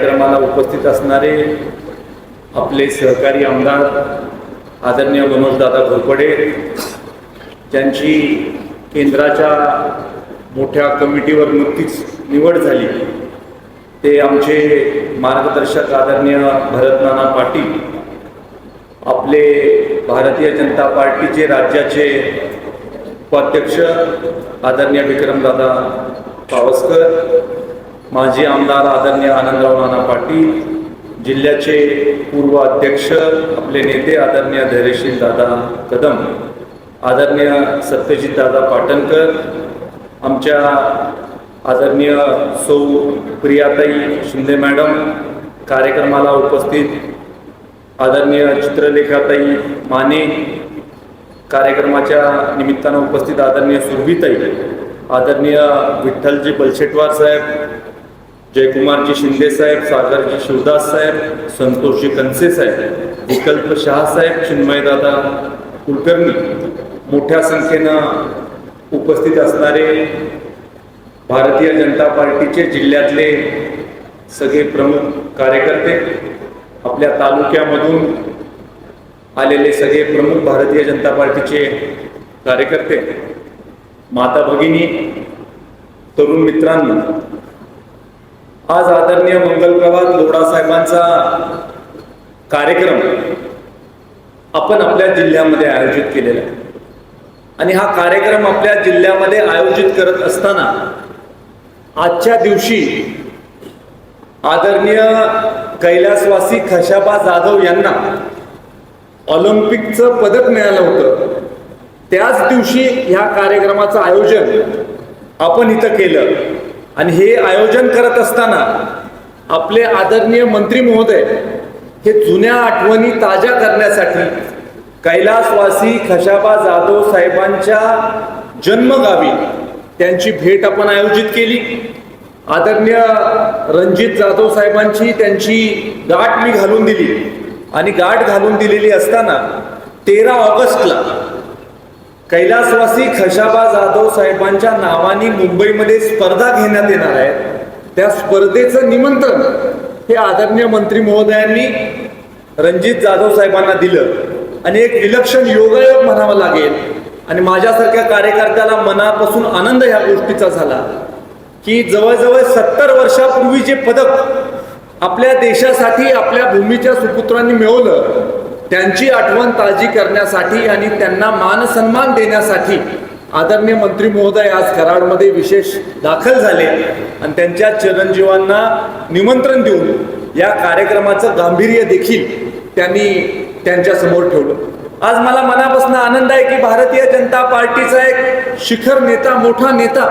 कार्यक्रमाला उपस्थित असणारे आपले सहकारी आमदार आदरणीय मनोजदादा घोरपडे ज्यांची केंद्राच्या मोठ्या कमिटीवर नुकतीच निवड झाली ते आमचे मार्गदर्शक आदरणीय भरतनाना पाटील आपले भारतीय जनता पार्टीचे राज्याचे उपाध्यक्ष आदरणीय विक्रमदादा पावसकर माजी आमदार आदरणीय आनंदराव नाना पाटील जिल्ह्याचे पूर्व अध्यक्ष आपले नेते आदरणीय धैर्यशील दादा कदम आदरणीय सत्यजित दादा पाटणकर आमच्या आदरणीय सौ प्रियाताई शिंदे मॅडम कार्यक्रमाला उपस्थित आदरणीय चित्रलेखाताई माने कार्यक्रमाच्या निमित्तानं उपस्थित आदरणीय सुरभीताई आदरणीय विठ्ठलजी बलशेटवार साहेब जयकुमारजी शिंदे साहेब सागरजी शिवदास साहेब संतोषजी कनसे साहेब विकल्प शहासाहेब चिन्मयदादा कुलकर्णी. मोठ्या संख्येनं उपस्थित असणारे भारतीय जनता पार्टीचे जिल्ह्यातले सगळे प्रमुख कार्यकर्ते आपल्या तालुक्यामधून आलेले सगळे प्रमुख भारतीय जनता पार्टीचे कार्यकर्ते माता भगिनी तरुण मित्रांनो आज आदरणीय मंगल प्रभात साहेबांचा कार्यक्रम आपण आपल्या जिल्ह्यामध्ये आयोजित केलेला आहे. आणि हा कार्यक्रम आपल्या जिल्ह्यामध्ये आयोजित करत असताना आजच्या दिवशी आदरणीय कैलासवासी खशाबा जाधव यांना ऑलिम्पिकचं पदक मिळालं होतं. त्याच दिवशी ह्या कार्यक्रमाचं आयोजन आपण इथं केलं. आणि हे आयोजन करत असताना आपले आदरणीय मंत्री महोदय हे जुन्या आठवणी ताज्या करण्यासाठी कैलासवासी खशाबा जाधव साहेबांच्या जन्मगावी त्यांची भेट आपण आयोजित केली. आदरणीय रणजित जाधव साहेबांची त्यांची गाठ मी घालून दिली. आणि गाठ घालून दिलेली असताना तेरा ऑगस्टला कैलासवासी खशाबा जाधव साहेबांच्या नावाने मुंबईमध्ये स्पर्धा घेण्यात येणार आहे. त्या स्पर्धेचं निमंत्रण हे आदरणीय मंत्री महोदयांनी रणजित जाधव साहेबांना दिलं. आणि एक विलक्षण योगायोग म्हणावं लागेल. आणि माझ्यासारख्या कार्यकर्त्याला मनापासून आनंद ह्या गोष्टीचा झाला की जवळजवळ सत्तर वर्षापूर्वी जे पदक आपल्या देशासाठी आपल्या भूमीच्या सुपुत्रांनी मिळवलं त्यांची आठवण ताजी करण्यासाठी आणि त्यांना मान सन्मान देण्यासाठी आदरणीय मंत्री महोदय आज कराडमध्ये विशेष दाखल झाले. आणि त्यांच्या चिरंजीवांना निमंत्रण देऊन या कार्यक्रमाचं गांभीर्य देखील त्यांनी त्यांच्यासमोर ठेवलं. आज मला मनापासून आनंद आहे की भारतीय जनता पार्टीचा एक शिखर नेता मोठा नेता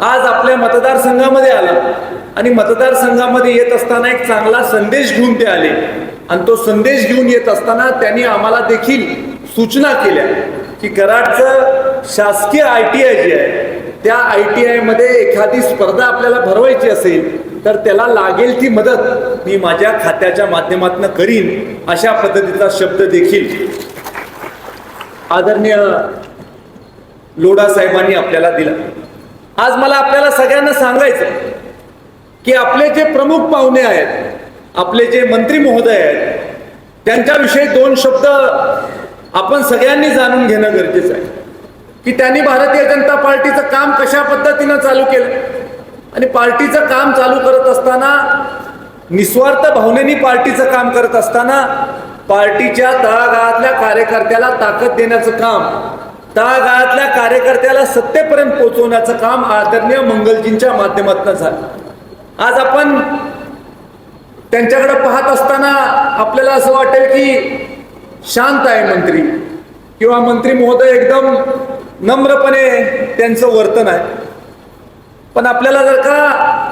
आज आपल्या मतदारसंघामध्ये आला. आणि मतदारसंघामध्ये येत असताना एक चांगला संदेश घेऊन ते आले. आणि तो संदेश घेऊन येत असताना त्यांनी आम्हाला देखील सूचना केल्या की कराडचं शासकीय आय टी आय जे आहे त्या आय टी आयमध्ये एखादी स्पर्धा आपल्याला भरवायची असेल तर त्याला लागेल ती मदत मी माझ्या खात्याच्या माध्यमातून करीन अशा पद्धतीचा शब्द देखील आदरणीय लोढा साहेबांनी आपल्याला दिला. आज मला आपल्याला सगळ्यांना सांगायचं की आपले जे प्रमुख पाहुणे आहेत आपले जे मंत्री महोदय आहेत त्यांच्याविषयी दोन शब्द आपण सगळ्यांनी जाणून घेणं गरजेचं आहे. की त्यांनी भारतीय जनता पार्टीचं काम कशा पद्धतीनं चालू केलं? आणि पार्टीचं काम चालू करत असताना निस्वार्थ भावनेनी पार्टीचं काम करत असताना पार्टीच्या तळागाळातल्या कार्यकर्त्याला ताकद देण्याचं काम तळागाळातल्या कार्यकर्त्याला सत्तेपर्यंत पोहोचवण्याचं काम आदरणीय मंगलजींच्या माध्यमातून झालं. आज आपण त्यांच्याकडे पाहत असताना आपल्याला असं वाटेल की शांत आहे मंत्री. किंवा मंत्री महोदय एकदम नम्रपणे त्यांचं वर्तन आहे. पण आपल्याला जर का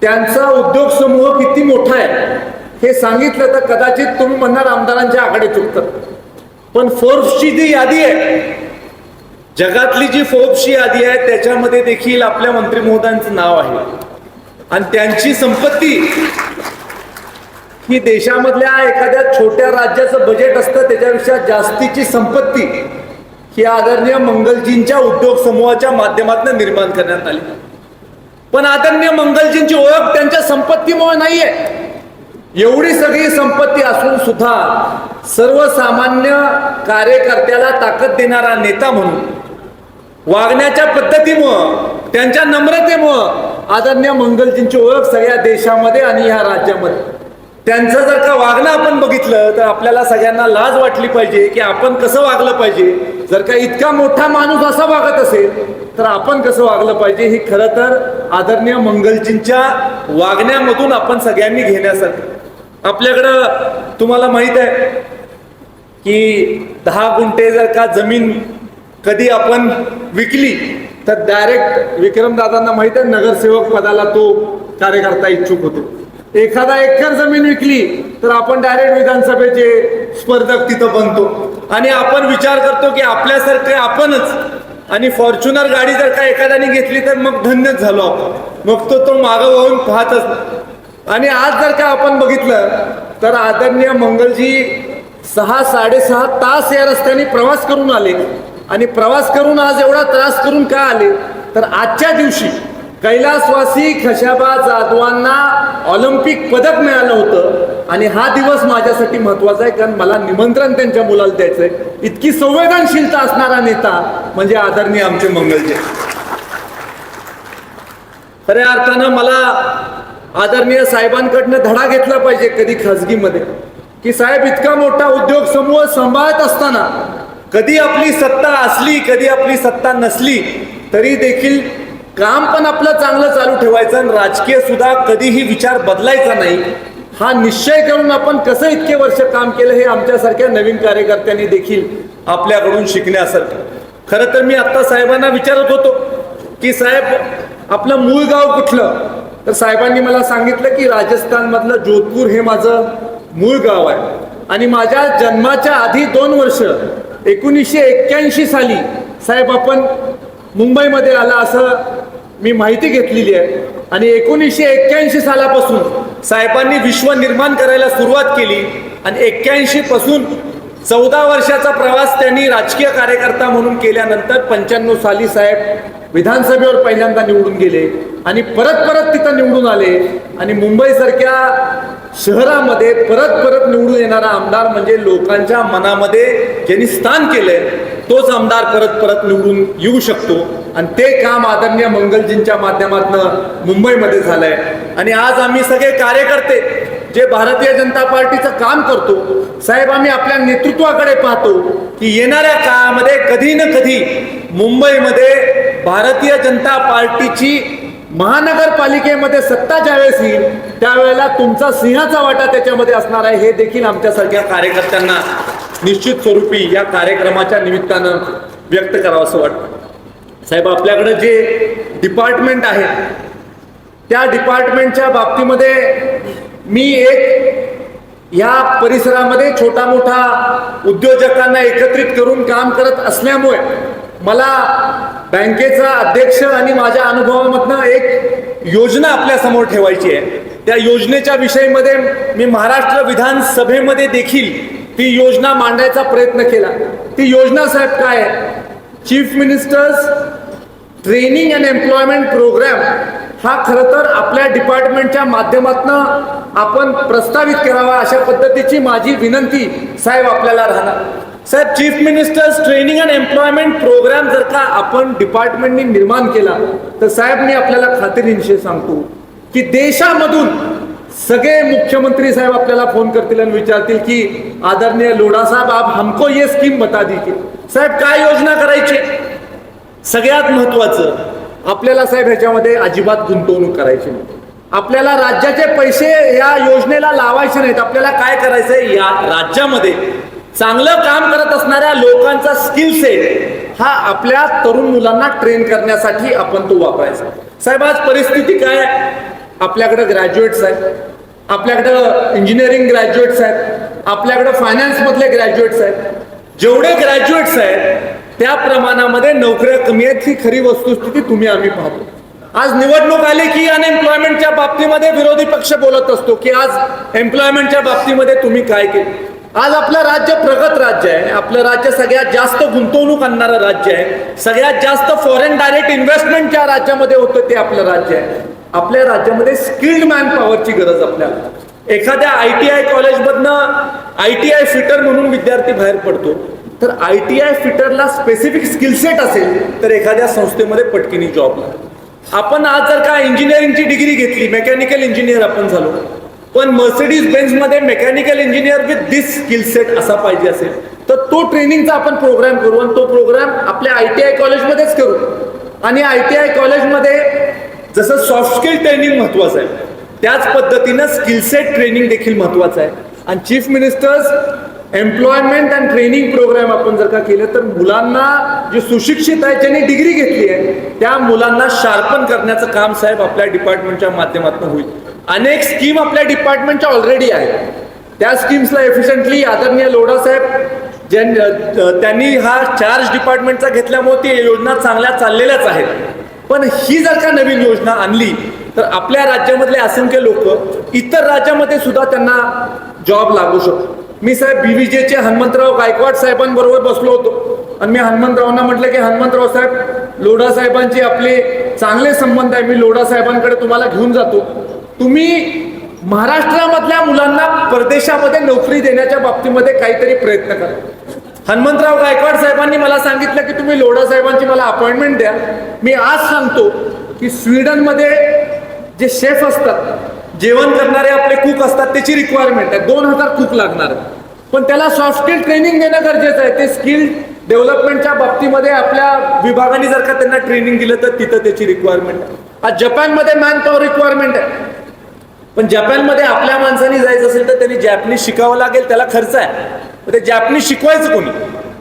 त्यांचा उद्योग समूह किती मोठा आहे हे सांगितलं तर कदाचित तुम्ही म्हणणार आमदारांच्या आकडे चुकतात पण फोर्ब्सची जी यादी आहे जगातली जी फोर्ब्सची यादी आहे त्याच्यामध्ये देखील आपल्या मंत्री महोदयांचं नाव आहे. आणि त्यांची संपत्ती की देशामधल्या एखाद्या छोट्या राज्याचं बजेट असतं त्याच्यापेक्षा जास्तीची संपत्ती ही आदरणीय मंगलजींच्या उद्योग समूहाच्या माध्यमातून निर्माण करण्यात आली. पण आदरणीय मंगलजींची ओळख त्यांच्या संपत्तीमुळे नाहीये. एवढी सगळी संपत्ती असून सुद्धा सर्वसामान्य कार्यकर्त्याला ताकद देणारा नेता म्हणून वागण्याच्या पद्धतीमुळं त्यांच्या नम्रतेमुळं आदरणीय मंगलजींची ओळख सगळ्या देशामध्ये आणि ह्या राज्यामध्ये. त्यांचं जर का वागणं आपण बघितलं तर आपल्याला सगळ्यांना लाज वाटली पाहिजे की आपण कसं वागलं पाहिजे. जर का इतका मोठा माणूस असा वागत असेल तर आपण कसं वागलं पाहिजे हे खरं तर आदरणीय मंगलजींच्या वागण्यामधून आपण सगळ्यांनी घेण्यासाठी आपल्याकडं तुम्हाला माहीत आहे की दहा गुंठे जर का जमीन कधी आपण विकली तर डायरेक्ट विक्रमदादांना माहीत आहे नगरसेवक पदाला तो कार्यकर्ता इच्छुक होतो. एखादा एकर जमीन विकली तर आपण डायरेक्ट विधानसभेचे स्पर्धक तिथं बनतो. आणि आपण विचार करतो की आपल्यासारखे आपणच आणि फॉर्च्युनर गाडी जर का एखाद्याने घेतली तर मग धन्यच झालो आपण. मग तो तो मागं वाहून पाहतच आणि आज जर का आपण बघितलं तर आदरणीय मंगलजी सहा साडेसहा तास या रस्त्याने प्रवास करून आले. आणि प्रवास करून आज एवढा त्रास करून का आले? तर आजच्या दिवशी कैलासवासी खशाबा जाधवांना ऑलिम्पिक पदक मिळालं होतं. आणि हा दिवस माझ्यासाठी महत्त्वाचा आहे कारण मला निमंत्रण त्यांच्या मुलाला द्यायचं आहे इतकी संवेदनशीलता असणारा नेता म्हणजे आदरणीय आमचे मंगलजी. खऱ्या अर्थानं मला आदरणीय साहेबांकडनं धडा घेतला पाहिजे कधी खाजगीमध्ये. की साहेब इतका मोठा उद्योग समूह सांभाळत असताना कधी आपली सत्ता असली कधी आपली सत्ता नसली तरी देखील काम पण आपलं चांगलं चालू ठेवायचं आणि राजकीय सुद्धा कधीही विचार बदलायचा नाही. हा निश्चय करून आपण कसं इतके वर्ष काम केलं हे आमच्यासारख्या नवीन कार्यकर्त्यांनी देखील आपल्याकडून शिकण्यासारखं. खरं तर मी आत्ता साहेबांना विचारत होतो की साहेब आपलं मूळ गाव कुठलं? तर साहेबांनी मला सांगितलं की राजस्थान मधलं जोधपूर हे माझं मूळ गाव आहे. आणि माझ्या जन्माच्या आधी दोन वर्ष एकोणीसशे एक्क्याऐंशी साली साहेब आपण मुंबईमध्ये आला असं मी माहिती घेतलेली आहे. आणि एकोणीसशे एक्क्याऐंशी सालापासून साहेबांनी विश्व निर्माण करायला सुरुवात केली आणि एक्क्याऐंशी पासून चौदा वर्षाचा प्रवास त्यांनी राजकीय कार्यकर्ता म्हणून केल्यानंतर पंच्याण्णव साली साहेब विधानसभेवर पहिल्यांदा निवडून गेले आणि परत परत तिथं निवडून आले. आणि मुंबईसारख्या शहरामध्ये परत परत निवडून येणारा आमदार म्हणजे लोकांच्या मनामध्ये ज्यांनी स्थान केलंय तोच आमदार परत परत निवडून येऊ शकतो. आणि ते काम आदरणीय मंगलजींच्या माध्यमातून मुंबईमध्ये झालंय. आणि आज आम्ही सगळे कार्यकर्ते जे भारतीय जनता पार्टीचं काम करतो साहेब आम्ही आपल्या नेतृत्वाकडे पाहतो की येणाऱ्या काळामध्ये कधी ना कधी मुंबईमध्ये भारतीय जनता पार्टीची महानगरपालिकेमध्ये सत्ता ज्यावेळेस येईल त्यावेळेला तुमचा सिंहाचा वाटा त्याच्यामध्ये असणार आहे. हे देखील आमच्यासारख्या कार्यकर्त्यांना निश्चित स्वरूपी या कार्यक्रमाच्या निमित्तानं व्यक्त करावं असं वाटतं. साहेब आपल्याकडे जे डिपार्टमेंट आहे त्या डिपार्टमेंटच्या बाबतीमध्ये मी एक या परिसरामध्ये छोटा मोठा उद्योजकांना एकत्रित करून काम करत असल्यामुळे मला बँकेचा अध्यक्ष आणि माझ्या अनुभवामधनं एक योजना आपल्यासमोर ठेवायची आहे. त्या योजनेच्या विषयीमध्ये मी महाराष्ट्र विधानसभेमध्ये देखील ती योजना मांडायचा प्रयत्न केला. ती योजना साहेब काय आहे? Chief ministers training and employment program हा खरं तर आपल्या डिपार्टमेंटच्या माध्यमातून आपण प्रस्तावित करावा अशा पद्धतीची माझी विनंती साहेब आपल्याला राहणार. साहेब chief ministers training and employment program जर का आपण डिपार्टमेंटनी निर्माण केला तर साहेब मी आपल्याला खात्रीनिशी सांगतो की देशामधून सगळे मुख्यमंत्री साहेब आपल्याला फोन करतील आणि विचारतील की आदरणीय लोढा साहेब आप हमको ये स्कीम बता दीजिए. साहेब काय योजना करायची? सगळ्यात महत्वाचं आपल्याला साहेब ह्याच्यामध्ये अजिबात गुंतवणूक करायची नाही. आपल्याला राज्याचे पैसे या योजनेला लावायचे नाहीत. आपल्याला काय करायचंय? या राज्यामध्ये चांगलं काम करत असणाऱ्या लोकांचा स्किल सेट हा आपल्या तरुण मुलांना ट्रेन करण्यासाठी आपण तो वापरायचा. साहेब आज परिस्थिती काय? आपल्याकडं ग्रॅज्युएट्स आहेत. आपल्याकडं इंजिनिअरिंग ग्रॅज्युएट्स आहेत. आपल्याकडं फायनान्समधले ग्रॅज्युएट्स आहेत. जेवढे ग्रॅज्युएट्स आहेत त्या प्रमाणामध्ये नोकऱ्या कमी आहेत ही खरी वस्तुस्थिती तुम्ही आम्ही पाहतो. आज निवडणूक आली की अनएम्प्लॉयमेंटच्या बाबतीमध्ये विरोधी पक्ष बोलत असतो की आज एम्प्लॉयमेंटच्या बाबतीमध्ये तुम्ही काय केलं? आज आपलं राज्य प्रगत राज्य आहे. आपलं राज्य सगळ्यात जास्त गुंतवणूक आणणारं राज्य आहे. सगळ्यात जास्त फॉरेन डायरेक्ट इन्व्हेस्टमेंट ज्या राज्यामध्ये होतं ते आपलं राज्य आहे. आपल्या राज्यामध्ये स्किल्ड मॅन पॉवरची गरज आपल्याला. एखाद्या आय टी आय कॉलेजमधनं आय टी आय फिटर म्हणून विद्यार्थी बाहेर पडतो. तर आय टी आय फिटरला स्पेसिफिक स्किल सेट असेल तर एखाद्या संस्थेमध्ये पटकिनी जॉब लागतो आपण आज जर का इंजिनिअरिंगची डिग्री घेतली मेकॅनिकल इंजिनियर आपण झालो पण Mercedes बेन्समध्ये mechanical engineer with this skill set असा पाहिजे असेल तर तो ट्रेनिंगचा आपण प्रोग्राम करू आणि तो प्रोग्राम आपल्या आय टी आय कॉलेजमध्येच करू. आणि आय टी आय कॉलेजमध्ये जसं सॉफ्ट स्किल ट्रेनिंग महत्वाचं आहे त्याच पद्धतीनं स्किलसेट ट्रेनिंग देखील महत्वाचं आहे. आणि chief ministers employment and training program आपण जर का केलं तर मुलांना जे सुशिक्षित आहे ज्यांनी डिग्री घेतली आहे त्या मुलांना शार्पन करण्याचं काम साहेब आपल्या डिपार्टमेंटच्या माध्यमातून होईल. अनेक स्कीम आपल्या डिपार्टमेंटच्या ऑलरेडी आहेत. त्या स्कीम्सला एफिशियंटली आदरणीय लोढा साहेब ज्यां त्यांनी हा चार्ज डिपार्टमेंटचा घेतल्यामुळे ती योजना चांगल्या चाललेल्याच आहेत. पण ही जर का नवीन योजना आणली तर आपल्या राज्यामधले असंख्य लोक इतर राज्यामध्ये सुद्धा त्यांना जॉब लागू शकतो. मी साहेब बीव्हीजेचे हनुमंतराव गायकवाड साहेबांबरोबर बसलो होतो. आणि मी हनुमंतरावांना म्हटलं की हनुमंतराव साहेब लोढा साहेबांचे आपले चांगले संबंध आहे. मी लोढा साहेबांकडे तुम्हाला घेऊन जातो. तुम्ही महाराष्ट्रामधल्या मुलांना परदेशामध्ये नोकरी देण्याच्या बाबतीमध्ये काहीतरी प्रयत्न करा. हनुमंतराव गायकवाड साहेबांनी मला सांगितलं की तुम्ही लोढा साहेबांची मला अपॉइंटमेंट द्या. मी आज सांगतो की स्वीडनमध्ये जे शेफ असतात जेवण करणारे आपले कुक असतात त्याची रिक्वायरमेंट आहे. दोन हजार कुक लागणार पण त्याला सॉफ्ट स्किल ट्रेनिंग देणं गरजेचं आहे. ते स्किल डेव्हलपमेंटच्या बाबतीमध्ये आपल्या विभागाने जर का त्यांना ट्रेनिंग दिलं तर तिथं त्याची रिक्वायरमेंट आहे. आज जपानमध्ये मॅन पॉवर रिक्वायरमेंट आहे. पण जपानमध्ये आपल्या माणसांनी असेल तर त्यांनी जॅपनीज शिकावं लागेल त्याला खर्च आहे. मग ते जॅपनीज शिकवायचं कोणी?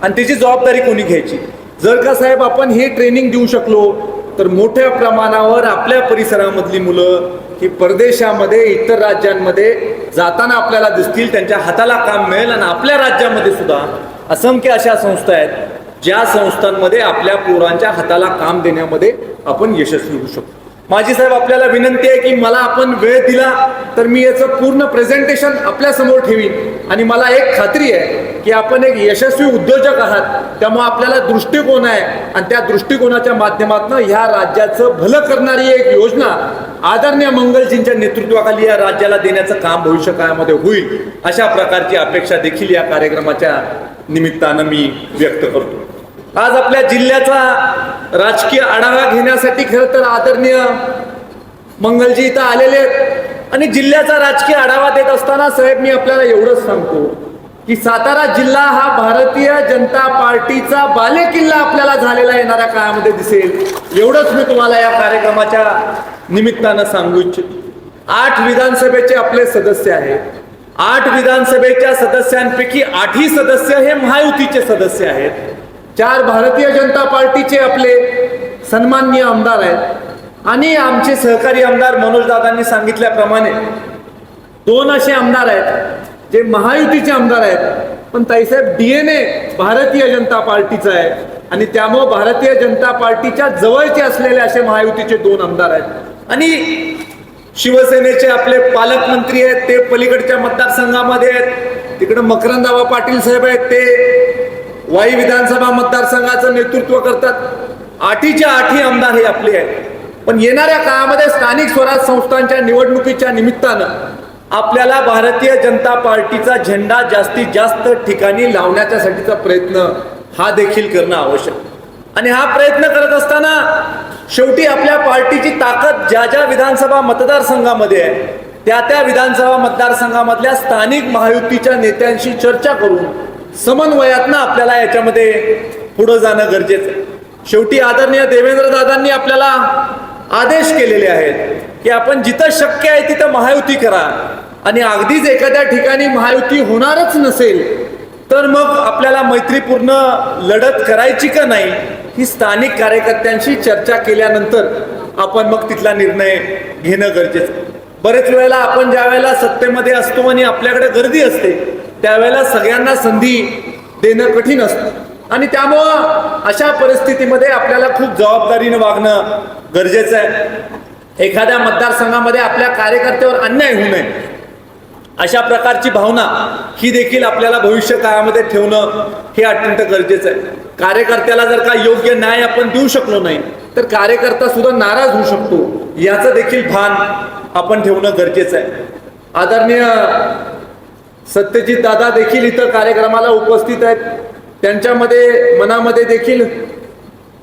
आणि त्याची जबाबदारी कोणी घ्यायची? जर का साहेब आपण हे ट्रेनिंग देऊ शकलो तर मोठ्या प्रमाणावर आपल्या परिसरामधली मुलं ही परदेशामध्ये इतर राज्यांमध्ये जाताना आपल्याला दिसतील त्यांच्या हाताला काम मिळेल आणि आपल्या राज्यामध्ये सुद्धा असंख्य अशा संस्था आहेत ज्या संस्थांमध्ये आपल्या पोरांच्या हाताला काम देण्यामध्ये आपण यशस्वी होऊ शकतो. माझी साहेब आपल्याला विनंती आहे की मला आपण वेळ दिला तर मी याचं पूर्ण प्रेझेंटेशन आपल्यासमोर ठेवीन. आणि मला एक खात्री आहे की आपण एक यशस्वी उद्योजक आहात. त्यामुळे आपल्याला दृष्टिकोन आहे. आणि त्या दृष्टिकोनाच्या माध्यमातून ह्या राज्याचं भलं करणारी एक योजना आदरणीय मंगलजींच्या नेतृत्वाखाली या राज्याला देण्याचं काम भविष्य काळामध्ये होईल अशा प्रकारची अपेक्षा देखील या कार्यक्रमाच्या निमित्तानं मी व्यक्त करतो. आज आपल्या जिल्ह्याचा राजकीय आढावा घेण्यासाठी खरं तर आदरणीय मंगलजी इथं आलेले आहेत. आणि जिल्ह्याचा राजकीय आढावा देत असताना साहेब मी आपल्याला एवढंच सांगतो की सातारा जिल्हा हा भारतीय जनता पार्टीचा बालेकिल्ला आपल्याला झालेला येणाऱ्या काळामध्ये दिसेल. एवढंच मी तुम्हाला या कार्यक्रमाच्या निमित्तानं सांगू इच्छितो. आठ विधानसभेचे आपले सदस्य आहेत. आठ विधानसभेच्या सदस्यांपैकी आठही सदस्य हे महायुतीचे सदस्य आहेत. चार भारतीय जनता पार्टीचे आपले सन्माननीय आमदार आहेत. आणि आमचे सहकारी आमदार मनोजदादांनी सांगितल्याप्रमाणे दोन असे आमदार आहेत जे महायुतीचे आमदार आहेत. पण ताईसाहेब डीएनए भारतीय जनता पार्टीचं आहे. आणि त्यामुळं भारतीय जनता पार्टीच्या जवळचे असलेले असे महायुतीचे दोन आमदार आहेत. आणि शिवसेनेचे आपले पालकमंत्री आहेत ते पलीकडच्या मतदारसंघामध्ये आहेत. तिकडे मकरंदाबा पाटील साहेब आहेत ते वाई विधानसभा मतदारसंघाचं नेतृत्व करतात. आठीच्या आठी आमदार हे आपले आहेत. पण येणाऱ्या काळामध्ये स्थानिक स्वराज संस्थांच्या निवडणुकीच्या निमित्तानं आपल्याला भारतीय जनता पार्टीचा झेंडा जास्तीत जास्त ठिकाणी लावण्याच्यासाठीचा प्रयत्न हा देखील करणं आवश्यक. आणि हा प्रयत्न करत असताना शेवटी आपल्या पार्टीची ताकद ज्या ज्या विधानसभा मतदारसंघामध्ये आहे त्या त्या विधानसभा मतदारसंघामधल्या स्थानिक महायुतीच्या नेत्यांशी चर्चा करून समन्वयातनं आपल्याला याच्यामध्ये पुढं जाणं गरजेचं आहे. शेवटी आदरणीय देवेंद्र दादांनी आपल्याला आदेश केलेले आहेत की आपण जिथं शक्य आहे तिथं महायुती करा. आणि अगदीच एखाद्या ठिकाणी महायुती होणारच नसेल तर मग आपल्याला मैत्रीपूर्ण लढत करायची का नाही ही स्थानिक कार्यकर्त्यांशी चर्चा केल्यानंतर आपण मग तिथला निर्णय घेणं गरजेचं बरेच वेळेला आपण ज्या वेळेला सत्तेमध्ये असतो आणि आपल्याकडे गर्दी असते त्यावेळेला सगळ्यांना संधी देणं कठीण असतं. आणि त्यामुळं अशा परिस्थितीमध्ये आपल्याला खूप जबाबदारीनं वागणं गरजेचं आहे. एखाद्या मतदारसंघामध्ये आपल्या कार्यकर्त्यावर अन्याय होऊ नये. अशा प्रकारची भावना ही देखील आपल्याला भविष्य काळामध्ये ठेवणं हे अत्यंत गरजेचं आहे. कार्यकर्त्याला जर का योग्य न्याय आपण देऊ शकलो नाही तर कार्यकर्ता सुद्धा नाराज होऊ शकतो. याचं देखील भान आपण ठेवणं गरजेचं आहे. आदरणीय सत्यजित दादा देखील इथं कार्यक्रमाला उपस्थित आहेत. त्यांच्यामध्ये मनामध्ये देखील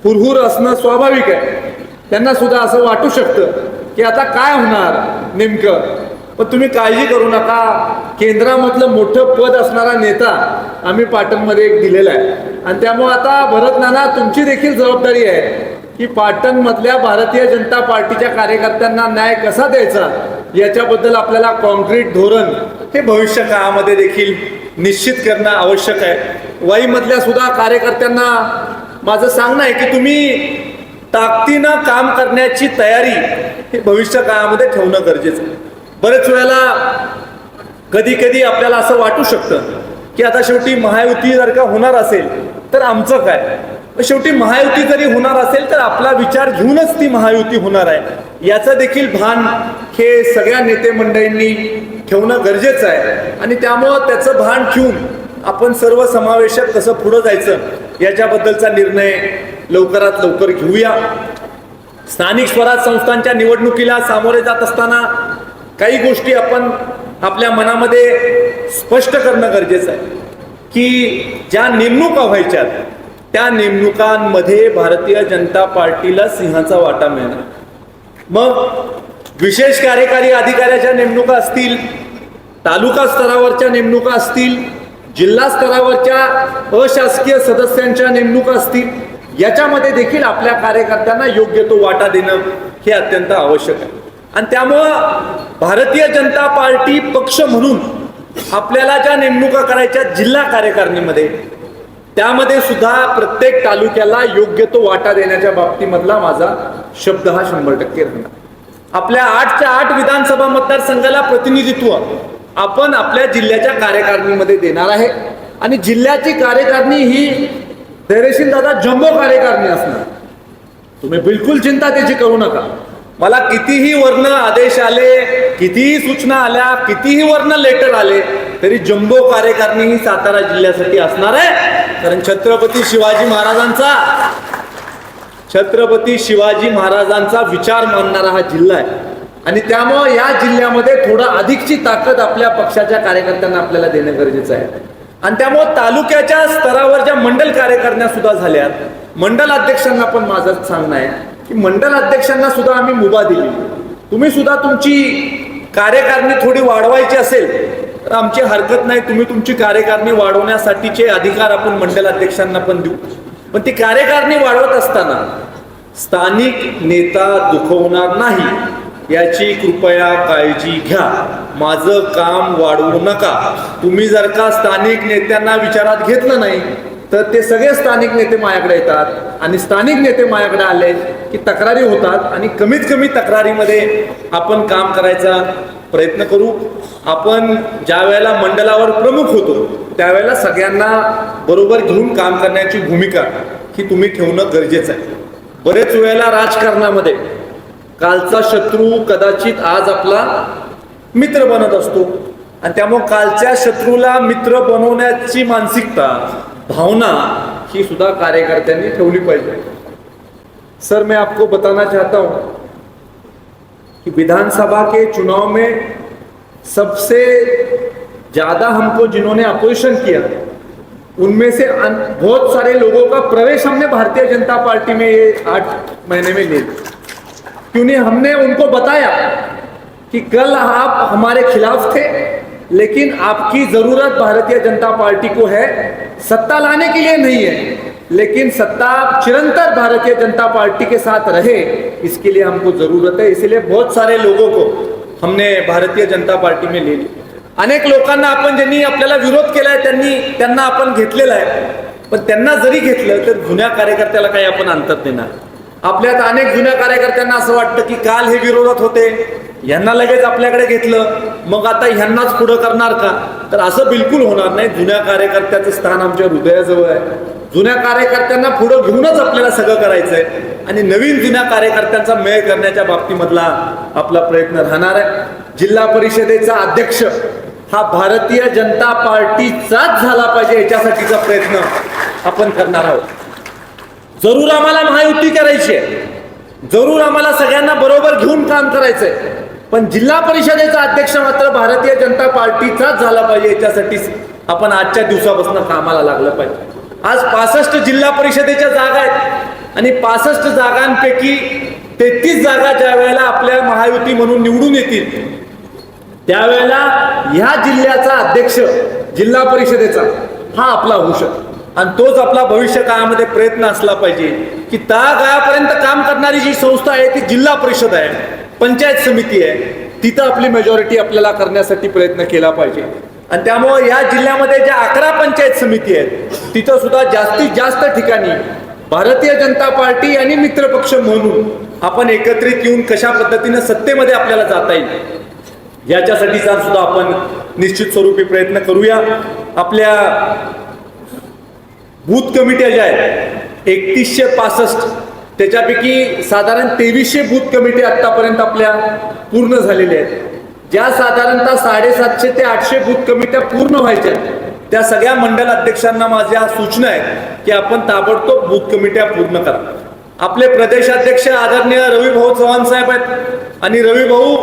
हुरहुर असणं स्वाभाविक आहे. त्यांना सुद्धा असं वाटू शकतं की आता काय होणार नेमकं. पण तुम्ही काळजी करू नका. केंद्रामधलं मोठं पद असणारा नेता आम्ही पाटणमध्ये एक दिलेला आहे. आणि त्यामुळे आता भरत नाना तुमची देखील जबाबदारी आहे की पाटणमधल्या भारतीय जनता पार्टीच्या कार्यकर्त्यांना न्याय कसा द्यायचा? याच्याबद्दल आपल्याला कॉन्क्रीट धोरण हे भविष्य काळामध्ये देखील निश्चित करणं आवश्यक आहे. वाईमधल्या सुद्धा कार्यकर्त्यांना माझं सांगणं आहे की तुम्ही ताकदीनं काम करण्याची तयारी हे भविष्य काळामध्ये ठेवणं गरजेचं आहे. बरेच वेळेला कधी कधी आपल्याला असं वाटू शकतं की आता शेवटी महायुती जर का होणार असेल तर आमचं काय? शेवटी महायुती जरी होणार असेल तर आपला विचार घेऊनच ती महायुती होणार आहे. याचं देखील भान हे सगळ्या नेते मंडळींनी ठेवणं गरजेचं आहे. आणि त्यामुळं त्याचं भान ठेवून आपण सर्व समावेशक कसं पुढं जायचं याच्याबद्दलचा निर्णय लवकरात लवकर घेऊया. स्थानिक स्वराज संस्थांच्या निवडणुकीला सामोरे जात असताना काही गोष्टी आपण आपल्या मनामध्ये स्पष्ट करणं गरजेचं आहे. की ज्या नेमणुका व्हायच्यात त्या नेमणुकांमध्ये भारतीय जनता पार्टीला सिंहाचा वाटा मिळणार. मग विशेष कार्यकारी अधिकाऱ्याच्या नेमणुका असतील तालुका स्तरावरच्या नेमणुका असतील जिल्हा स्तरावरच्या अशासकीय सदस्यांच्या नेमणुका असतील याच्यामध्ये देखील आपल्या कार्यकर्त्यांना योग्य तो वाटा देणं हे अत्यंत आवश्यक आहे. आणि त्यामुळं भारतीय जनता पार्टी पक्ष म्हणून आपल्याला ज्या नेमणुका करायच्या जिल्हा कार्यकारिणीमध्ये त्यामध्ये सुद्धा प्रत्येक तालुक्याला योग्य तो वाटा देण्याच्या बाबतीमधला माझा शब्द हा शंभर टक्के राहणार. आपल्या आठच्या आठ विधानसभा मतदारसंघाला प्रतिनिधित्व आपण आपल्या जिल्ह्याच्या कार्यकारिणीमध्ये देणार आहे. आणि जिल्ह्याची कार्यकारिणी ही धैर्यशील दादा जम्बो कार्यकारिणी असणार. तुम्ही बिलकुल चिंता त्याची करू नका. मला कितीही वर्ण आदेश आले कितीही सूचना आल्या कितीही वर्ण लेटर आले तरी जम्बो कार्यकारिणी ही सातारा जिल्ह्यासाठी असणार आहे. कारण छत्रपती शिवाजी महाराजांचा छत्रपती शिवाजी महाराजांचा विचार मानणारा हा जिल्हा आहे. आणि त्यामुळं या जिल्ह्यामध्ये थोडं अधिकची ताकद आपल्या पक्षाच्या कार्यकर्त्यांना आपल्याला देणं गरजेचं आहे. आणि त्यामुळं तालुक्याच्या स्तरावर ज्या मंडल कार्यकारिण्या सुद्धा झाल्यात मंडल अध्यक्षांना पण माझं सांगणं आहे की मंडल अध्यक्षांना सुद्धा आम्ही मुभा दिली. तुम्ही सुद्धा तुमची कार्यकारणी थोडी वाढवायची असेल तर आमची हरकत नाही. तुम्ही तुमची कार्यकारणी वाढवण्यासाठीचे अधिकार आपण मंडल अध्यक्षांना पण देऊ. पण ती कार्यकारणी वाढवत असताना स्थानिक नेता दुखवणार नाही. याची कृपया काळजी घ्या. माझं काम वाढवू नका. तुम्ही जर का स्थानिक नेत्यांना विचारात घेतलं नाही तर ते सगळे स्थानिक नेते माझ्याकडे येतात आणि स्थानिक नेते माझ्याकडे आले की तक्रारी होतात आणि कमीत कमी तक्रारीमध्ये आपण काम करायचा प्रयत्न करू. आपण ज्या वेळेला मंडलावर प्रमुख होतो त्यावेळेला सगळ्यांना बरोबर घेऊन काम करण्याची भूमिका ही तुम्ही ठेवणं गरजेचं आहे. बरेच वेळेला राजकारणामध्ये कालचा शत्रू कदाचित आज आपला मित्र बनत असतो. आणि त्यामुळे कालच्या शत्रूला मित्र बनवण्याची मानसिकता भावना ही ठेवली पाहिजे. सर, मैं आपको बताना चाहता हूँ कि विधानसभा के चुनाव में सबसे ज़्यादा हमको जिन्होंने अपोजिशन किया, उनमें से बहुत सारे लोगों का प्रवेश हमने भारतीय जनता पार्टी में ये आठ महीने में ले लिया। क्यों नहीं? हमने उनको बताया कि कल आप हमारे खिलाफ थे लेकिन आपकी जरूरत भारतीय जनता पार्टी को है। सत्ता लाने के लिए नहीं है लेकिन सत्ता चिरंतर भारतीय जनता पार्टी के साथ रहे इसके लिए हमको जरूरत है। इसलिए बहुत सारे लोगों को हमने भारतीय जनता पार्टी में ले ली अनेक लोकांना आपण ज्यांनी आपल्याला विरोध केलाय त्यांनी त्यांना आपण घेतलेला आहे. पण त्यांना जरी घेतलं तर जुन्या कार्यकर्त्याला काही आपण अंतर देणार. आपल्यात अनेक जुन्या कार्यकर्त्यांना असं वाटतं की काल हे विरोधात होते यांना लगेच आपल्याकडे घेतलं मग आता ह्यांनाच पुढं करणार का? तर असं बिलकुल होणार नाही. जुन्या कार्यकर्त्याचं स्थान आमच्या हृदयाजवळ आहे. जुन्या कार्यकर्त्यांना पुढं घेऊनच आपल्याला सगळं करायचंय. आणि नवीन जुन्या कार्यकर्त्यांचा मेळ करण्याच्या बाबतीमधला आपला प्रयत्न राहणार आहे. जिल्हा परिषदेचा अध्यक्ष हा भारतीय जनता पार्टीचाच झाला पाहिजे याच्यासाठीचा प्रयत्न आपण करणार आहोत. जरूर आम्हाला महायुती करायची आहे. जरूर आम्हाला सगळ्यांना बरोबर घेऊन काम करायचंय. पण जिल्हा परिषदेचा अध्यक्ष मात्र भारतीय जनता पार्टीचाच झाला पाहिजे याच्यासाठी आपण आजच्या दिवसापासून कामाला लागलं पाहिजे. आज पासष्ट जिल्हा परिषदेच्या जागा आहेत आणि पासष्ट जागांपैकी तेहतीस जागा ज्या वेळेला आपल्या महायुती म्हणून निवडून येतील त्यावेळेला ह्या जिल्ह्याचा अध्यक्ष जिल्हा परिषदेचा हा आपला होऊ शकतो. आणि तोच आपला भविष्य काळामध्ये प्रयत्न असला पाहिजे की त्या काळापर्यंत काम करणारी जी संस्था आहे ती जिल्हा परिषद आहे. पंचायत समिती आहे तिथं आपली मेजॉरिटी आपल्याला करण्यासाठी प्रयत्न केला पाहिजे. आणि त्यामुळे या जिल्ह्यामध्ये ज्या अकरा पंचायत समिती आहेत तिथं सुद्धा जास्तीत जास्त ठिकाणी भारतीय जनता पार्टी आणि मित्रपक्ष म्हणून आपण एकत्रित येऊन कशा पद्धतीनं सत्तेमध्ये आपल्याला जाता येईल याच्यासाठीचा सुद्धा आपण निश्चित स्वरूपी प्रयत्न करूया. आपल्या बूथ कमिट्या ज्या आहेत एकतीसशे पासष्ट त्याच्यापैकी साधारण तेवीसशे बूथ कमिटी आतापर्यंत आपल्या पूर्ण झालेल्या आहेत. ज्या साधारणतः साडेसातशे ते आठशे बूथ कमिट्या पूर्ण व्हायच्या त्या सगळ्या मंडल अध्यक्षांना माझ्या सूचना आहेत की आपण ताबडतोब बूथ कमिट्या पूर्ण करा. आपले प्रदेशाध्यक्ष आदरणीय रविभाऊ चव्हाण साहेब आहेत. आणि रवी भाऊ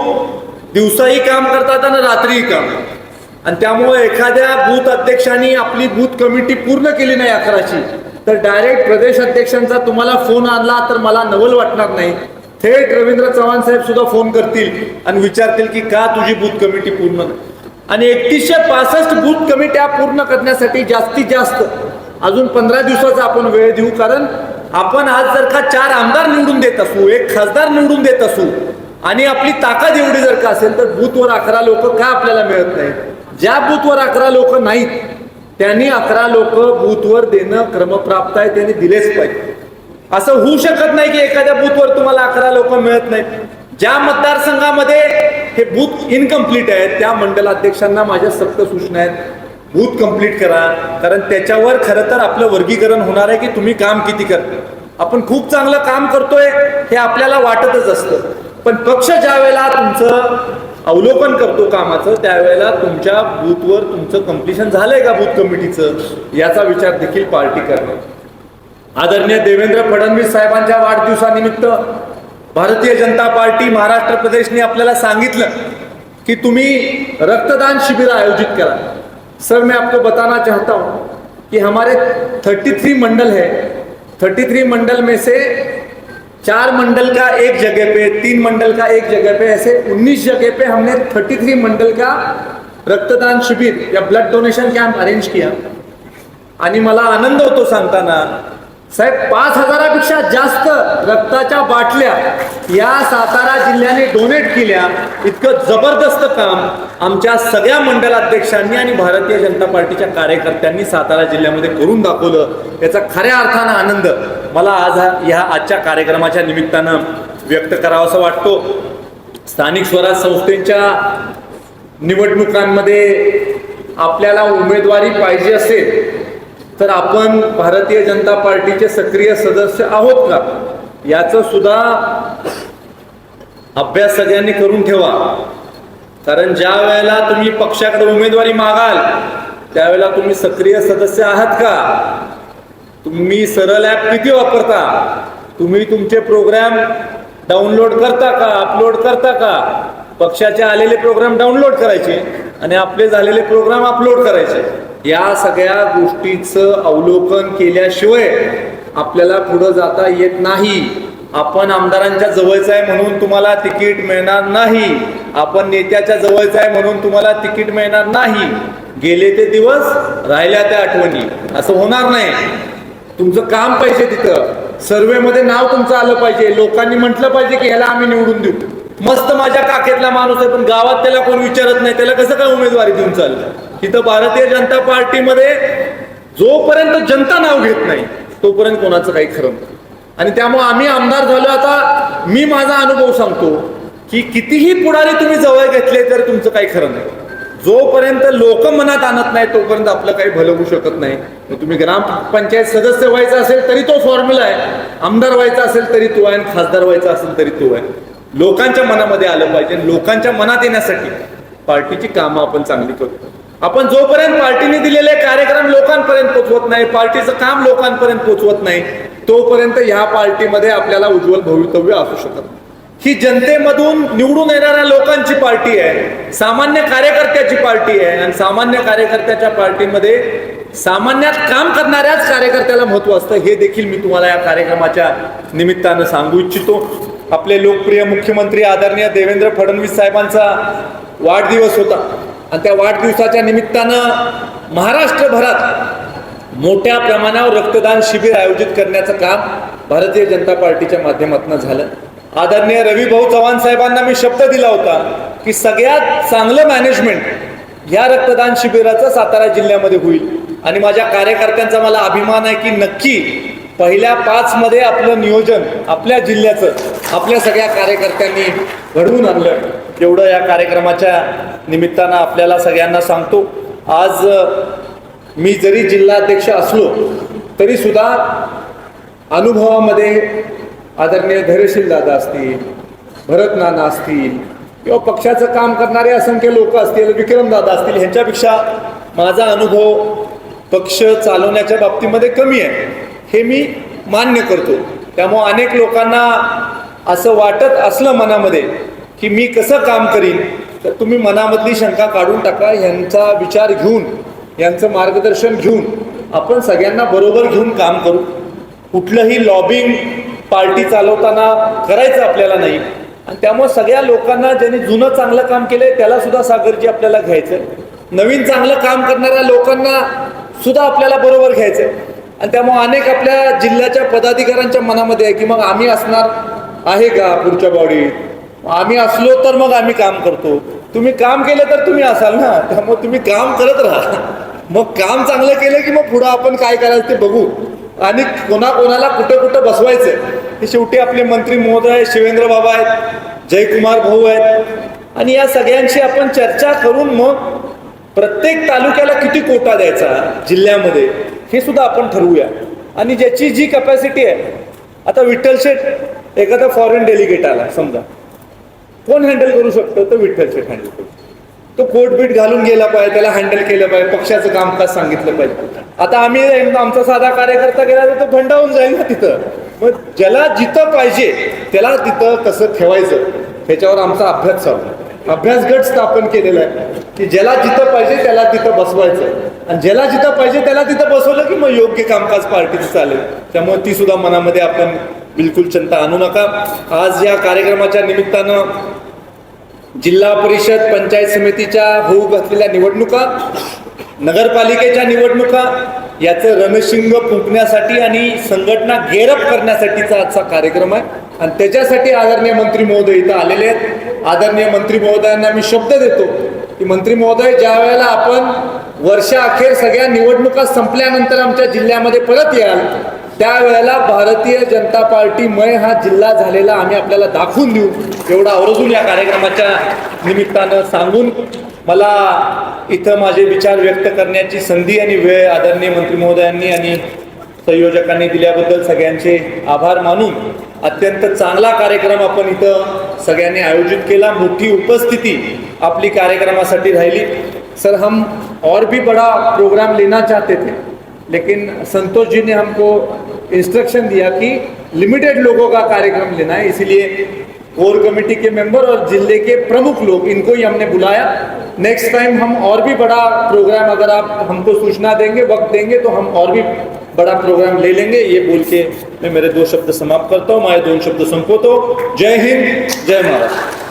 दिवसाही काम करतात आणि रात्रीही काम. आणि त्यामुळे एखाद्या बूथ अध्यक्षांनी आपली बूथ कमिटी पूर्ण केली नाही अकराची तर डायरेक्ट प्रदेश अध्यक्षांचा तुम्हाला फोन आणला तर मला नवल वाटणार नाही. थेट रवींद्र चव्हाण साहेब सुद्धा फोन करतील आणि विचारतील की का तुझी बूथ कमिटी पूर्ण आणि एकतीसशे पासष्ट बूथ कमिट्या पूर्ण करण्यासाठी जास्तीत जास्त अजून पंधरा दिवसाचा आपण वेळ देऊ कारण आपण आज जर का चार आमदार निवडून देत असू एक खासदार निवडून देत असू आणि आपली ताकद एवढी जर का असेल तर बूथवर अकरा लोक का आपल्याला मिळत नाही? ज्या बूथवर अकरा लोक नाहीत त्यांनी अकरा लोक बूथवर देणं क्रमप्राप्त आहे त्यांनी दिलेच पाहिजे. असं होऊ शकत नाही की एखाद्या बूथवर तुम्हाला अकरा लोक मिळत नाहीत. ज्या मतदारसंघामध्ये हे बूथ इनकम्प्लीट आहेत त्या मंडलाध्यक्षांना माझ्या सक्त सूचना आहेत बूथ कंप्लीट करा. कारण त्याच्यावर खरं तर आपलं वर्गीकरण होणार आहे की तुम्ही काम किती करता. आपण खूप चांगलं काम करतोय हे आपल्याला वाटतच असतं. पण पक्ष ज्या वेळेला तुमचं अवलोकन करतो कामाचं त्यावेळेला तुमच्या बूथवर तुमचं कम्प्लिशन झालंय का बूथ कमिटीचं याचा विचार देखील पार्टी करणार आदरणीय देवेंद्र फडणवीस साहेबांच्या वाढदिवसानिमित्त भारतीय जनता पार्टी महाराष्ट्र प्रदेशने आपल्याला सांगितलं कि तुम्ही रक्तदान शिविर आयोजित करा. सर मैं आपको बताना चाहता हूं कि हमारे 33 मंडल है. 33 मंडल में से चार मंडल का एक जगह पे तीन मंडल का एक जगह पे ऐसे 19 जगह पे हमने 33 मंडल का रक्तदान शिबिर या ब्लड डोनेशन कॅम्प अरेंज किया. आणि मला आनंद होतो सांगताना साहेब पाच हजारापेक्षा जास्त रक्ताच्या बाटल्या या सातारा जिल्ह्याने डोनेट केल्या. इतकं जबरदस्त काम आमच्या सगळ्या मंडलाध्यक्षांनी आणि भारतीय जनता पार्टीच्या कार्यकर्त्यांनी सातारा जिल्ह्यामध्ये करून दाखवलं. याचा खऱ्या अर्थानं आनंद. मला आज हा ह्या आजच्या कार्यक्रमाच्या निमित्तानं व्यक्त करावासा वाटतो. स्थानिक स्वराज संस्थेच्या निवडणुकांमध्ये आपल्याला उमेदवारी पाहिजे असेल तर आपण भारतीय जनता पार्टीचे सक्रिय सदस्य आहोत का? याचं सुद्धा अभ्यास सगळ्यांनी करून ठेवा. कारण ज्या वेळेला तुम्ही पक्षाकडे उमेदवारी मागाल त्यावेळेला तुम्ही सक्रिय सदस्य आहात का? तुम्ही सरळ ॲप किती वापरता? तुम्ही तुमचे प्रोग्राम डाउनलोड करता का अपलोड करता का? पक्षाचे आलेले प्रोग्राम डाउनलोड करायचे आणि आपले झालेले प्रोग्राम अपलोड करायचे. या सगळ्या गोष्टीचं अवलोकन केल्याशिवाय आपल्याला पुढं जाता येत नाही. आपण आमदारांच्या जवळचं आहे म्हणून तुम्हाला तिकीट मिळणार नाही. आपण नेत्याच्या जवळचं आहे म्हणून तुम्हाला तिकीट मिळणार नाही. गेले ते दिवस राहिल्या त्या आठवणी. असं होणार नाही. तुमचं काम पाहिजे तिथं. सर्वे मध्ये नाव तुमचं आलं पाहिजे. लोकांनी म्हटलं पाहिजे की ह्याला आम्ही निवडून देऊ. मस्त माझ्या काखेतला माणूस आहे पण गावात त्याला कोण विचारत नाही. त्याला कसं काय उमेदवारी देऊन चाललं? तिथं भारतीय जनता पार्टीमध्ये जोपर्यंत जनता नाव घेत नाही तोपर्यंत कोणाचं काही खरं नाही. आणि त्यामुळे आम्ही आमदार झालो. आता मी माझा अनुभव सांगतो की कितीही पुढारी तुम्ही जवळ घेतले तर तुमचं काही खरं नाही. जोपर्यंत लोक मनात आणत नाही तोपर्यंत आपलं काही भलं होऊ शकत नाही. मग तुम्ही ग्रामपंचायत सदस्य व्हायचा असेल तरी तो फॉर्म्युला आहे. आमदार व्हायचा असेल तरी तो आहे आणि खासदार व्हायचा असेल तरी तो आहे. लोकांच्या मनामध्ये आलं पाहिजे लोकांच्या मनात येण्यासाठी पार्टीची कामं आपण चांगली करतो आपण जोपर्यंत पार्टीने दिलेले कार्यक्रम लोकांपर्यंत पोचवत नाही पार्टीचं काम लोकांपर्यंत पोचवत नाही तोपर्यंत ह्या पार्टीमध्ये आपल्याला उज्ज्वल भवितव्य असू शकत नाही. ही जनतेमधून निवडून येणाऱ्या लोकांची पार्टी आहे सामान्य कार्यकर्त्याची पार्टी आहे आणि सामान्य कार्यकर्त्याच्या पार्टीमध्ये सामान्यात काम करणाऱ्याच कार्यकर्त्याला महत्त्व असतं. हे देखील मी तुम्हाला या कार्यक्रमाच्या निमित्तानं सांगू इच्छितो. आपले लोकप्रिय मुख्यमंत्री आदरणीय देवेंद्र फडणवीस साहेबांचा वाढदिवस होता. आणि त्या वाढदिवसाच्या निमित्तानं महाराष्ट्रभरात मोठ्या प्रमाणावर रक्तदान शिबिर आयोजित करण्याचं काम भारतीय जनता पार्टीच्या माध्यमातून झालं. आदरणीय रवी भाऊ चव्हाण साहेबांना मी शब्द दिला होता की सगळ्यात चांगलं मॅनेजमेंट या रक्तदान शिबिराचं सातारा जिल्ह्यामध्ये होईल. आणि माझ्या कार्यकर्त्यांचा मला अभिमान आहे की नक्की पहिल्या पाच मध्ये आपलं नियोजन आपल्या जिल्ह्याचं आपल्या सगळ्या कार्यकर्त्यांनी घडवून आणलं. एवढं या कार्यक्रमाच्या निमित्तानं आपल्याला सगळ्यांना सांगतो. आज मी जरी जिल्हाध्यक्ष असलो तरी सुद्धा अनुभवामध्ये आदरणीय धैर्यशील दादा असतील भरत नाना असतील किंवा पक्षाचं काम करणारे असंख्य लोक असतील विक्रम दादा असतील ह्यांच्यापेक्षा माझा अनुभव पक्ष चालवण्याच्या बाबतीमध्ये कमी आहे. हे मी मान्य करतो. त्यामुळे अनेक लोकांना असं वाटत असलं मनामध्ये की मी कसं काम करीन तर तुम्ही मनामधली शंका काढून टाका ह्यांचा विचार घेऊन यांचं मार्गदर्शन घेऊन आपण सगळ्यांना बरोबर घेऊन काम करू. कुठलंही लॉबिंग पार्टी चालवताना करायचं आपल्याला नाही. आणि त्यामुळे सगळ्या लोकांना ज्यांनी जुनं चांगलं काम केलंय त्याला सुद्धा सागरजी आपल्याला घ्यायचं. नवीन चांगलं काम करणाऱ्या लोकांना सुद्धा आपल्याला बरोबर घ्यायचंय आणि त्यामुळे अनेक आपल्या जिल्ह्याच्या पदाधिकाऱ्यांच्या मनामध्ये आहे की मग आम्ही असणार आहे का पुढच्या बॉडीत आम्ही असलो तर मग आम्ही काम करतो. तुम्ही काम केलं तर तुम्ही असाल ना. त्यामुळे तुम्ही काम करत राहा. मग काम चांगलं केलं की मग पुढं आपण काय करायचं ते बघू. आणि कोणा कोणाला कुठं कुठं बसवायचं हे शेवटी आपले मंत्री महोदय शिवेंद्र बाबा आहेत जयकुमार भाऊ आहेत. आणि या सगळ्यांशी आपण चर्चा करून मग प्रत्येक तालुक्याला किती कोटा द्यायचा जिल्ह्यामध्ये हे सुद्धा आपण ठरवूया. आणि ज्याची जी कपॅसिटी आहे आता विठ्ठल शेठ एखादा फॉरेन डेलिगेट आला समजा. कोण हँडल करू शकतं? तर विठ्ठल शेठ हँडल करू तो कोटबीट घालून गेला पाहिजे त्याला हँडल केलं पाहिजे पक्षाचं कामकाज सांगितलं पाहिजे. आता आम्ही आमचा साधा कार्यकर्ता गेला तर तो भंडावून जाईल ना तिथं. मग ज्याला जिथं पाहिजे त्याला तिथं कसं ठेवायचं. ह्याच्यावर आमचा अभ्यास चालू अभ्यास गट स्थापन केलेला आहे की ज्याला जिथं पाहिजे त्याला तिथं बसवायचं. आणि ज्याला जिथं पाहिजे त्याला तिथं बसवलं की मग योग्य कामकाज पार्टीचं चालेल. त्यामुळे ती सुद्धा मनामध्ये आपण बिलकुल चिंता आणू नका. आज या कार्यक्रमाच्या निमित्तानं जिल्हा परिषद पंचायत समितीच्या होऊ घातलेल्या निवडणुका नगरपालिकेच्या निवडणुका याचं रणशिंग फुंकण्यासाठी आणि संघटना गेरप करण्यासाठीचा आजचा कार्यक्रम आहे. आणि त्याच्यासाठी आदरणीय मंत्री महोदय इथं आलेले आहेत. आदरणीय मंत्री महोदयांना मी शब्द देतो की मंत्री महोदय ज्या वेळेला आपण वर्षाअखेर सगळ्या निवडणुका संपल्यानंतर आमच्या जिल्ह्यामध्ये परत याल त्यावेळेला भारतीय जनता पार्टीमय हा जिल्हा झालेला आम्ही आपल्याला दाखवून देऊ. एवढा आवर्जून या कार्यक्रमाच्या निमित्तानं सांगून मला इथं माझे विचार व्यक्त करण्याची संधी आणि वेळ आदरणीय मंत्री महोदयांनी आणि संयोजकांनी दिल्याबद्दल सगळ्यांचे आभार मानून अत्यंत चांगला कार्यक्रम आपण इथं सगळ्यांनी आयोजित केला. मोठी उपस्थिती आपली कार्यक्रमासाठी राहिली. सर, हम और भी बड़ा प्रोग्राम लेना चाहते थे, लेकिन संतोष जी ने हमको इंस्ट्रक्शन दिया कि लिमिटेड लोगों का कार्यक्रम लेना है, इसीलिए कोर कमेटी के मेंबर और ज़िले के प्रमुख लोग, इनको ही हमने बुलाया। नेक्स्ट टाइम हम और भी बड़ा प्रोग्राम अगर आप हमको सूचना देंगे, वक्त देंगे तो हम और भी बड़ा प्रोग्राम ले लेंगे ये बोल के मैं मेरे दो शब्द समाप्त करता हूँ मैं दोन शब्द संपवतो जय हिंद जय महाराष्ट्र।